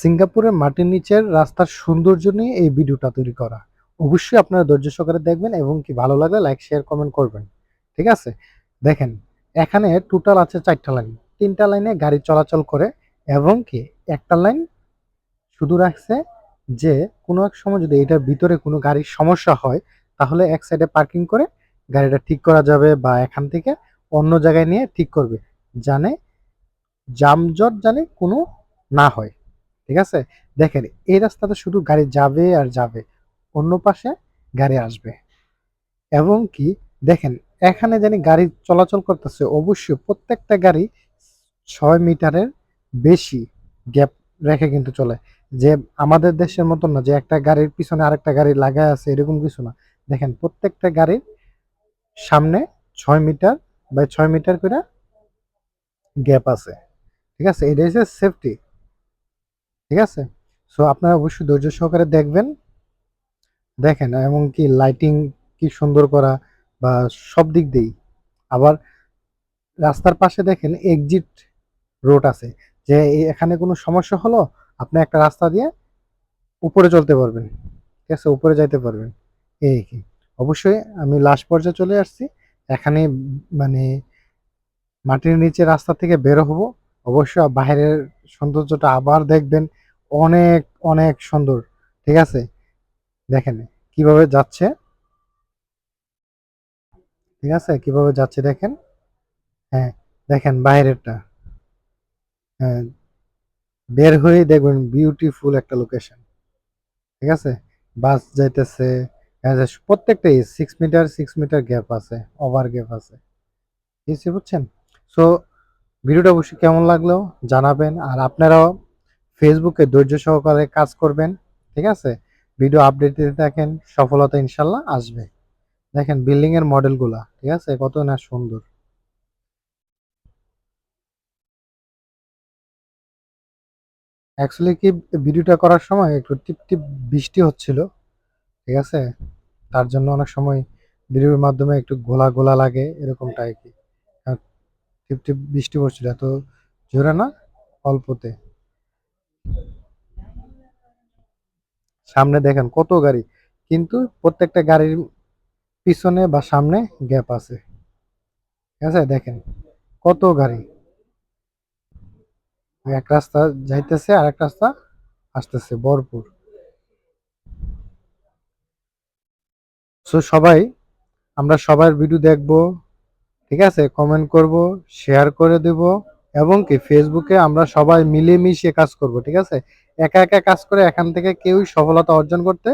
সিঙ্গাপুরের মাটির নিচের রাস্তার সৌন্দর্য নিয়ে এই ভিডিওটা তৈরি করা। অবশ্যই আপনারা ধৈর্য সহকারে দেখবেন এবং কি ভালো লাগলে লাইক, শেয়ার, কমেন্ট করবেন। ঠিক আছে? দেখেন, এখানে টোটাল আছে চারটা লাইন। তিনটা লাইনে গাড়ি চলাচল করে এবং কি একটা লাইন শুধু রাখছে যে, কোনো এক সময় যদি এটার ভিতরে কোনো গাড়ির সমস্যা হয়, তাহলে এক সাইডে পার্কিং করে গাড়িটা ঠিক করা যাবে বা এখান থেকে অন্য জায়গায় নিয়ে ঠিক করবে। জানে, যানজট জানে কোনো না হয়। ঠিক আছে? দেখেন, এই রাস্তাতে শুধু গাড়ি যাবে আর যাবে, অন্য পাশে গাড়ি আসবে। এবং কি, দেখেন, এখানে জানি গাড়ি চলাচল করতেছে, অবশ্যই প্রত্যেকটা গাড়ি ছয় মিটারের বেশি গ্যাপ রেখে কিন্তু চলে। যে আমাদের দেশের মতন না, যে একটা গাড়ির পিছনে আরেকটা গাড়ি লাগায় আছে, এরকম কিছু না। দেখেন, প্রত্যেকটা গাড়ির সামনে ছয় মিটার বা ছয় মিটার করে গ্যাপ আছে। ঠিক আছে? এটা হচ্ছে সেফটি ঠিক আছে? সো আপনারা অবশ্যই ধৈর্য সহকারে দেখবেন, দেখেন এমনকি লাইটিং কি সুন্দর করা বা সব দিক দিয়েই। আবার রাস্তার পাশে দেখেন এক্সিট রোড আছে, যে এখানে কোনো সমস্যা হলো, আপনি একটা রাস্তা দিয়ে উপরে চলতে পারবেন, ঠিক আছে? উপরে যাইতে পারবেন, এই কি। অবশ্যই আমি লাস্ট পর্যায়ে চলে আসছি, এখানে মানে মাটির নিচে রাস্তা থেকে বের হব, অবশ্যই বাইরের সৌন্দর্যটা আবার দেখবেন অনেক অনেক সুন্দর, ঠিক আছে? দেখেন কীভাবে যাচ্ছে। ঠিক আছে? কীভাবে যাচ্ছে দেখেন? হ্যাঁ দেখেন বাইরেরটা। হ্যাঁ বের হয়ে দেখবেন বিউটিফুল একটা লোকেশন ঠিক আছে? বাস যাইতেছে প্রত্যেকটাই six metre six metre gap আছে ওভার গ্যাপ আছে। বুঝছেন? সো ভিডিওটা অবশ্যই কেমন লাগল জানাবেন। আর আপনারাও ফেসবুকে ধৈর্য সহকারে কাজ করবেন, ঠিক আছে? ভিডিও আপডেট দিতে থাকেন, সফলতা ইনশাল্লাহ আসবে। দেখেন বিল্ডিং এর মডেলগুলা ঠিক আছে? কত না সুন্দর। অ্যাকচুয়ালি কি ভিডিওটা করার সময় একটু টিপ টিপ বৃষ্টি হচ্ছিল, ঠিক আছে? তার জন্য অনেক সময় ভিডিওর মাধ্যমে একটু গোলা গোলা লাগে এরকমটা আর কি। টিপ টিপ বৃষ্টি পড়ছিল, এত জোরে না, অল্পতে। সামনে দেখেন কত গাড়ি। কিন্তু প্রত্যেকটা গাড়ির পিছনে বা সামনে গ্যাপ আছে। ঠিক আছে, দেখেন কত গাড়ি। এক রাস্তা যাইতেছে আর এক রাস্তা আসতেছে, ভরপুর। সো সবাই, আমরা সবার ভিডিও দেখব, ঠিক আছে? কমেন্ট করব শেয়ার করে দেব। এবং কি ফেসবুকে আমরা সবাই মিলেমিশে কাজ করব, ঠিক আছে? একা একা কাজ করে এখান থেকে কেউই সফলতা অর্জন করতে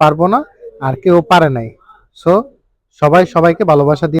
পারব না আর কেউ পারে নাই। সো সবাই সবাইকে ভালোবাসা দিয়ে